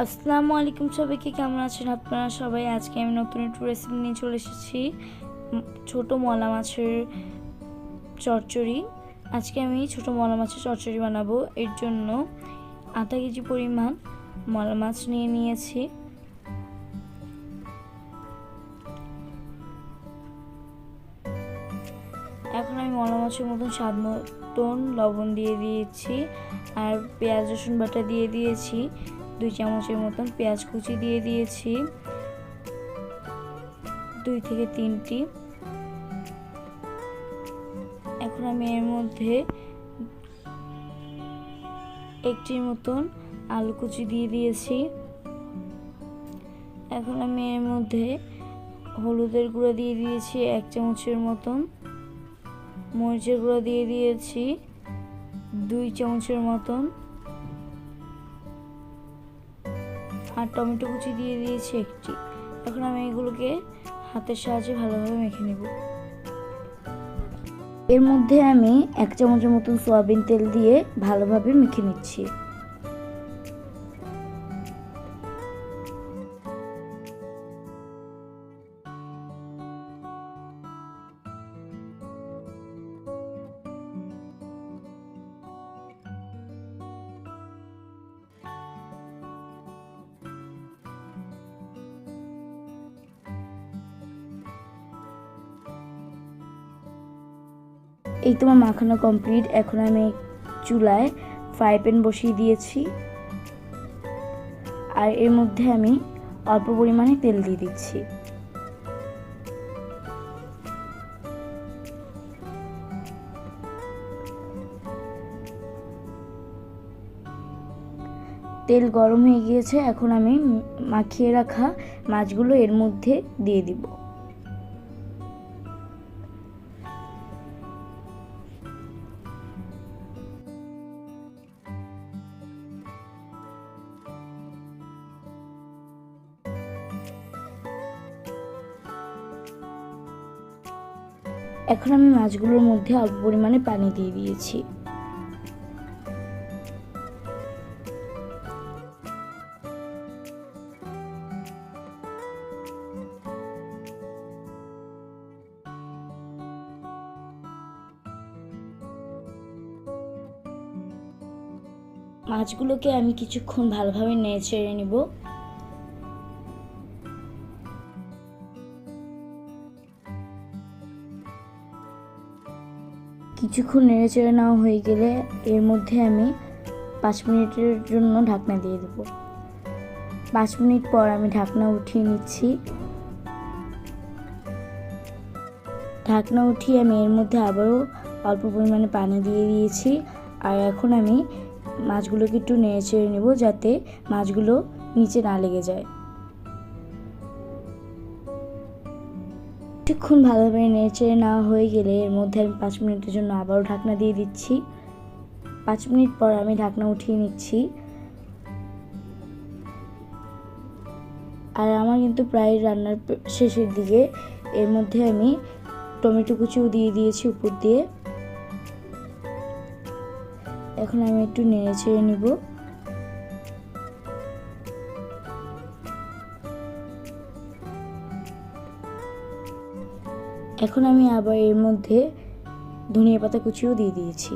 আসসালামু আলাইকুম সবাইকে, কেমন আছেন আপনারা সবাই? আজকে আমি নতুন একটু রেসিপি নিয়ে চলে এসেছি। ছোট মলা মাছের চচ্চড়ি। আজকে আমি ছোট মলা মাছের চচ্চড়ি বানাবো। এর জন্য আধা কেজি পরিমাণ মলা মাছ নিয়ে নিয়েছি। এখন আমি মলা মাছের মতন স্বাদ মতন লবণ দিয়ে দিয়েছি আর পেঁয়াজ রসুন বাটা দিয়ে দিয়েছি। দুই চামচের মতন পেঁয়াজ কুচি দিয়ে দিয়েছি। দুই থেকে তিনটি। এখন আমি এর মধ্যে একটির মতন আলু কুচি দিয়ে দিয়েছি। এখন আমি এর মধ্যে হলুদের গুঁড়ো দিয়ে দিয়েছি, এক চামচের মতন। মরিচের গুঁড়ো দিয়ে দিয়েছি, দুই চামচের মতন। আর টমেটো কুচি দিয়ে দিয়েছি একটি। এখন আমি এগুলোকে হাতের সাহায্যে ভালোভাবে মেখে নেব। এর মধ্যে আমি এক চামচের মতন সয়াবিন তেল দিয়ে ভালোভাবে মেখে নিচ্ছি। এই তোমার মাখানো কমপ্লিট এখন আমি চুলায় ফ্রাই প্যান বসিয়ে দিয়েছি। আর এর মধ্যে আমি অল্প পরিমাণে তেল দিয়ে দিচ্ছি। তেল গরম হয়ে গিয়েছে। এখন আমি মাখিয়ে রাখা মাছগুলো এর মধ্যে দিয়ে দিব। এখন আমি মাছগুলোর মধ্যে অল্প পরিমাণে পানি দিয়ে দিয়েছি। মাছগুলোকে আমি কিছুক্ষণ ভালোভাবে নেড়ে চেড়ে নেব। কিছুক্ষণ নেড়ে চেড়ে নেওয়া হয়ে গেলে এর মধ্যে আমি পাঁচ মিনিটের জন্য ঢাকনা দিয়ে দেব। পাঁচ মিনিট পর আমি ঢাকনা উঠিয়ে নিচ্ছি। ঢাকনা উঠিয়ে আমি এর মধ্যে আবারও অল্প পরিমাণে পানি দিয়ে দিয়েছি। আর এখন আমি মাছগুলোকে একটু নেড়ে চেড়ে নেব যাতে মাছগুলো নিচে না লেগে যায়। কিছুক্ষণ ভালোভাবে নেড়ে না হয়ে গেলে এর মধ্যে আমি পাঁচ মিনিটের জন্য আবারও ঢাকনা দিয়ে দিচ্ছি। পাঁচ মিনিট পর আমি ঢাকনা উঠিয়ে নিচ্ছি। আর আমার কিন্তু প্রায় রান্নার শেষের দিকে এর মধ্যে আমি টমেটো কুচিও দিয়ে দিয়েছি উপর দিয়ে। এখন আমি একটু নেড়ে ছেড়ে নিব। এখন আমি আবার এর মধ্যে ধনিয়া পাতা কুচিও দিয়ে দিয়েছি।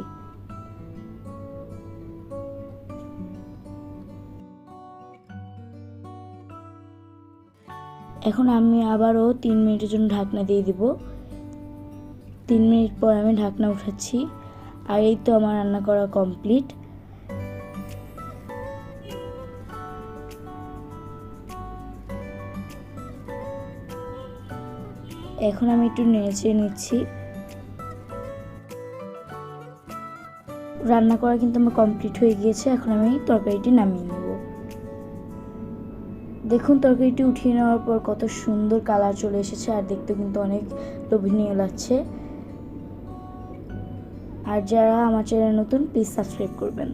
এখন আমি আবারও তিন মিনিটের জন্য ঢাকনা দিয়ে দিব। তিন মিনিট পর আমি ঢাকনা উঠাচ্ছি। আর এই তো আমার রান্না করা কমপ্লিট এখন আমি একটু নেড়ে নিচ্ছি। রান্না করা কিন্তু আমার কমপ্লিট হয়ে গিয়েছে, এখন আমি তরকারিটি নামিয়ে নেব। দেখুন, তরকারিটি উঠিয়ে নেওয়ার পর কত সুন্দর কালার চলে এসেছে, আর দেখতে কিন্তু অনেক লোভনীয় লাগছে। আর যারা আমার চ্যানেল নতুন প্লিজ সাবস্ক্রাইব করবেন।